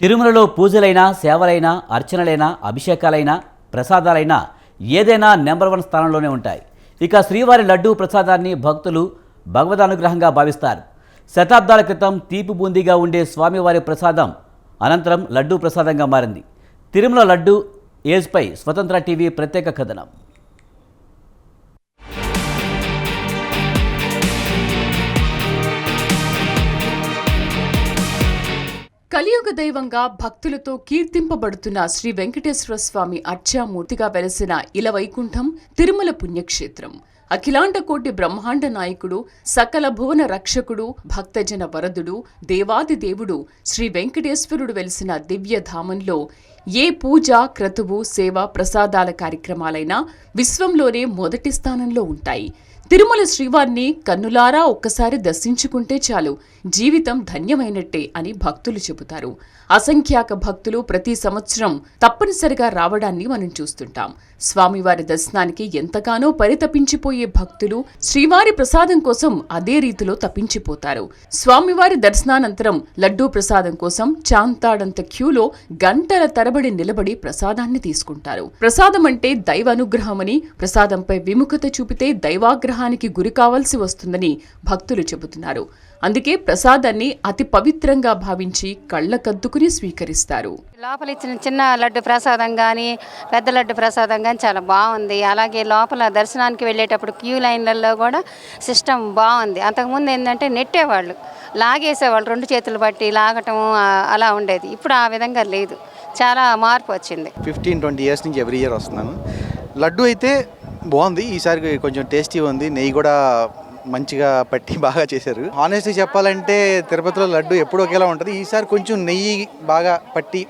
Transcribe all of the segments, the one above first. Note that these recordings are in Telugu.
తిరుమలలో పూజలైనా సేవలైనా అర్చనలైనా అభిషేకాలైనా ప్రసాదాలైనా ఏదైనా నెంబర్ వన్ స్థానంలోనే ఉంటాయి. ఇక శ్రీవారి లడ్డూ ప్రసాదాన్ని భక్తులు భగవదానుగ్రహంగా భావిస్తారు. శతాబ్దాల క్రితం తీపి బూందీగా ఉండే స్వామివారి ప్రసాదం అనంతరం లడ్డూ ప్రసాదంగా మారింది. తిరుమల లడ్డూ ఏజ్పై స్వతంత్ర టీవీ ప్రత్యేక కథనం. కలియుగ దైవంగా భక్తులతో కీర్తింపబడుతున్న శ్రీ వెంకటేశ్వర స్వామి అర్చామూర్తిగా వెలసిన ఇలవైకుంఠం తిరుమల పుణ్యక్షేత్రం. అఖిలాండ కోటి బ్రహ్మాండ నాయకుడు సకల భువన రక్షకుడు భక్తజన వరదుడు దేవాది దేవుడు శ్రీ వెంకటేశ్వరుడు వెలిసిన దివ్యధామంలో ఏ పూజ క్రతువు సేవ ప్రసాదాల కార్యక్రమాలైనా విశ్వంలోనే మొదటి స్థానంలో ఉంటాయి. తిరుమల శ్రీవారిని కన్నులారా ఒక్కసారి దర్శించుకుంటే చాలు. జీవితం ధన్యమైనట్టే అని భక్తులు చెబుతారు. అసంఖ్యాక భక్తులు ప్రతి సంవత్సరం తప్పనిసరిగా రావడాన్ని మనం చూస్తుంటాం. స్వామివారి దర్శనానికి ఎంతగానో పరితపించిపోయే భక్తులు శ్రీవారి ప్రసాదం కోసం అదే రీతిలో తప్పించిపోతారు స్వామివారి దర్శనానంతరం లడ్డూ ప్రసాదం కోసం చాంతాడంత క్యూలో గంటల తరబడి నిలబడి ప్రసాదాన్ని తీసుకుంటారు. ప్రసాదం అంటే దైవ అనుగ్రహమని ప్రసాదంపై విముఖత చూపితే దైవాగ్రహానికి గురి కావాల్సి వస్తుందని భక్తులు చెబుతున్నారు. అందుకే ప్రసాదాన్ని అతి పవిత్రంగా భావించి కళ్ళకద్దుకుని స్వీకరిస్తారు. లోపల ఇచ్చిన చిన్న లడ్డు ప్రసాదం కానీ పెద్ద లడ్డు ప్రసాదం కానీ చాలా బాగుంది. అలాగే లోపల దర్శనానికి వెళ్ళేటప్పుడు క్యూ లైన్లలో కూడా సిస్టమ్ బాగుంది. అంతకుముందు ఏంటంటే నెట్టేవాళ్ళు లాగేసేవాళ్ళు రెండు చేతులు పట్టి లాగటం అలా ఉండేది. ఇప్పుడు ఆ విధంగా లేదు. చాలా మార్పు వచ్చింది. ఫిఫ్టీన్ ట్వంటీ ఇయర్స్ నుంచి ఎవ్రీ ఇయర్ వస్తున్నాను. లడ్డు అయితే బాగుంది. ఈసారి కొంచెం టేస్టీ ఉంది. నెయ్యి కూడా మంచిగా పట్టి బాగా చేశారు. హానెస్ట్గా చెప్పాలంటే తిరుపతిలో లడ్డు ఎప్పుడు ఒకేలా ఉంటుంది. ఈసారి కొంచెం నెయ్యి బాగా పట్టి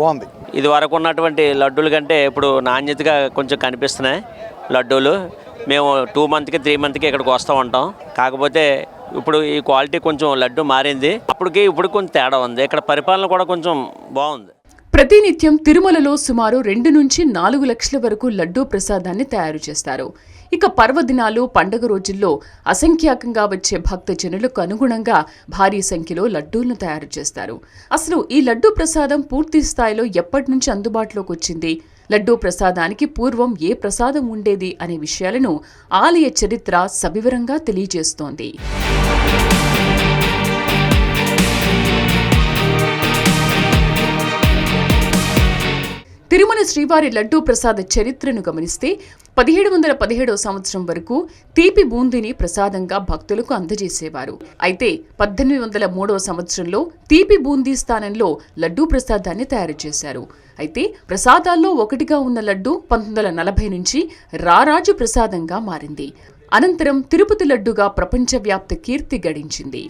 బాగుంది. ఇది వరకు ఉన్నటువంటి లడ్డూల కంటే ఇప్పుడు నాణ్యతగా కొంచెం కనిపిస్తున్నాయి లడ్డూలు. మేము టూ మంత్కి త్రీ మంత్కి ఇక్కడికి వస్తూ ఉంటాం. కాకపోతే ఇప్పుడు ఈ క్వాలిటీ కొంచెం లడ్డు మారింది. అప్పటికి ఇప్పుడు కొంచెం తేడా ఉంది. ఇక్కడ పరిపాలన కూడా కొంచెం బాగుంది. ప్రతినిత్యం తిరుమలలో సుమారు రెండు నుంచి నాలుగు లక్షల వరకు లడ్డూ ప్రసాదాన్ని తయారు చేస్తారు. ఇక పర్వదినాలు పండగ రోజుల్లో అసంఖ్యాకంగా వచ్చే భక్త జనులకు అనుగుణంగా భారీ సంఖ్యలో లడ్డూలను తయారు చేస్తారు. అసలు ఈ లడ్డూ ప్రసాదం పూర్తి స్థాయిలో ఎప్పటి నుంచి అందుబాటులోకి వచ్చింది? లడ్డూ ప్రసాదానికి పూర్వం ఏ ప్రసాదం ఉండేది అనే విషయాలను ఆలయ చరిత్ర సవివరంగా తెలియజేస్తోంది. శ్రీవారి లడ్డూ ప్రసాద చరిత్రను గమనిస్తే పదిహేడు వందల పదిహేడవ సంవత్సరం వరకు తీపి బూందీని ప్రసాదంగా భక్తులకు అందజేసేవారు. అయితే పద్దెనిమిది వందల మూడవ సంవత్సరంలో తీపి బూందీ స్థానంలో లడ్డూ ప్రసాదాన్ని తయారు చేశారు. అయితే ప్రసాదాల్లో ఒకటిగా ఉన్న లడ్డు పంతొమ్మిది వందల నలభై నుంచి రారాజు ప్రసాదంగా మారింది. అనంతరం తిరుపతి లడ్డుగా ప్రపంచవ్యాప్త కీర్తి గడించింది.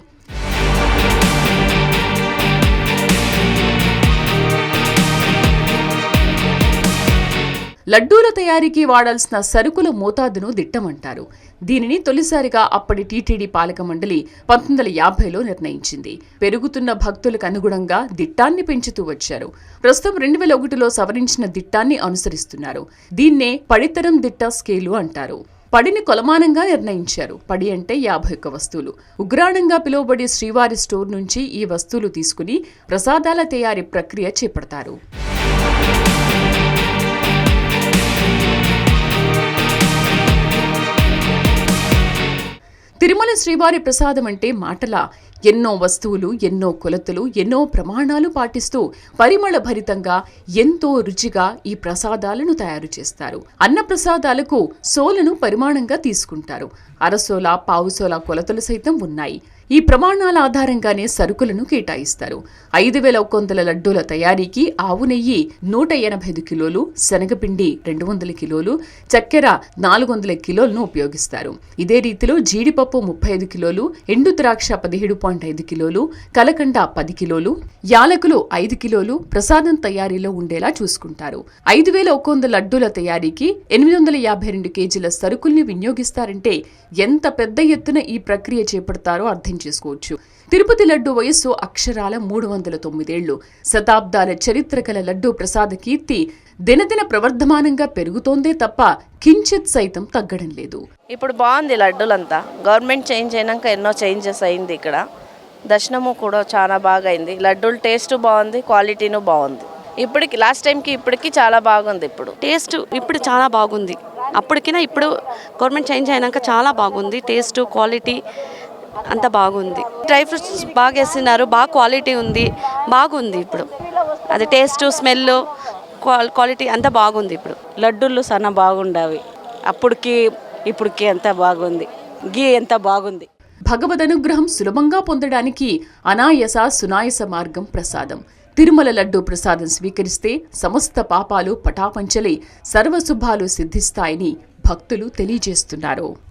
లడ్డూల తయారీకి వాడాల్సిన సరుకుల మోతాదును దిట్టమంటారు. దీనిని తొలిసారిగా అప్పటి టీటీడీ పాలక మండలి పంతొమ్మిది వందల యాభైలో నిర్ణయించింది. పెరుగుతున్న భక్తులకు అనుగుణంగా దిట్టాన్ని పెంచుతూ వచ్చారు. ప్రస్తుతం రెండు వేల ఒకటిలో సవరించిన దిట్టాన్ని అనుసరిస్తున్నారు. దీన్నే పడితరం దిట్ట స్కేలు అంటారు. పడిని కొలమానంగా నిర్ణయించారు. పడి అంటే యాభై ఒక్క వస్తువులు. ఉగ్రాణంగా పిలువబడే శ్రీవారి స్టోర్ నుంచి ఈ వస్తువులు తీసుకుని ప్రసాదాల తయారీ ప్రక్రియ చేపడతారు. తిరుమల శ్రీవారి ప్రసాదం అంటే మాటల. ఎన్నో వస్తువులు ఎన్నో కొలతలు ఎన్నో ప్రమాణాలు పాటిస్తూ పరిమళ భరితంగా ఎంతో రుచిగా ఈ ప్రసాదాలను తయారు చేస్తారు. అన్న ప్రసాదాలకు సోలను పరిమాణంగా తీసుకుంటారు. అరసోల పావుసోల కొలతలు సైతం ఉన్నాయి. ఈ ప్రమాణాల ఆధారంగానే సరుకులను కేటాయిస్తారు. ఐదు వేల ఒక వందల లడ్డూల తయారీకి ఆవు నెయ్యి నూట ఎనభై ఐదు కిలోలు శనగపిండి రెండు వందల కిలోలు చక్కెర నాలుగు వందల కిలోలను ఉపయోగిస్తారు. ఇదే రీతిలో జీడిపప్పు ముప్పై ఐదు కిలోలు ఎండు ద్రాక్ష పదిహేడు పాయింట్ ఐదు కిలోలు కలకండ పది కిలోలు యాలకులు ఐదు కిలోలు ప్రసాదం తయారీలో ఉండేలా చూసుకుంటారు. ఐదు వేల ఒక వంద లడ్డూల తయారీకి ఎనిమిది వందల యాభై రెండు కేజీల సరుకుల్ని వినియోగిస్తారంటే ఎంత పెద్ద ఎత్తున ఈ ప్రక్రియ చేపడతారో అర్థం చేసుకోవచ్చు. తిరుపతి లడ్డు వయస్సు అక్షరాల మూడు వందల తొమ్మిదేళ్ళు. శతాబ్దాల చరిత్ర కల లడ్డు ప్రసాద కీర్తి దినదిన ప్రవర్ధమానంగా పెరుగుతోందే తప్ప కించిత్ సైతం తగ్గడం లేదు. ఇప్పుడు బాగుంది లడ్డూలంతా. గవర్నమెంట్ చేంజ్ అయినాక ఎన్నో చేంజెస్ అయింది ఇక్కడ. దర్శనము కూడా చాలా బాగా అయింది. లడ్డూలు టేస్ట్ బాగుంది క్వాలిటీను బాగుంది. ఇప్పటికి లాస్ట్ టైంకి ఇప్పటికి చాలా బాగుంది ఇప్పుడు. టేస్ట్ ఇప్పుడు చాలా బాగుంది. అప్పటికైనా ఇప్పుడు గవర్నమెంట్ చేంజ్ అయినాక చాలా బాగుంది. టేస్ట్ క్వాలిటీ అంత బాగుంది. డ్రై ఫ్రూట్స్ బాగా వేస్తున్నారు బాగా క్వాలిటీ ఉంది బాగుంది ఇప్పుడు. అది టేస్ట్ స్మెల్ క్వాలిటీ అంత బాగుంది ఇప్పుడు. లడ్డూలు సన్న బాగుండవి. అప్పటికి ఇప్పటికి ఎంత బాగుంది? గీ ఎంత బాగుంది? భగవదనుగ్రహం సులభంగా పొందడానికి అనాయస సునాయస మార్గం ప్రసాదం. తిరుమల లడ్డూ ప్రసాదం స్వీకరిస్తే సమస్త పాపాలు పటాపంచలై సర్వశుభాలు సిద్ధిస్తాయని భక్తులు తెలియజేస్తున్నారు.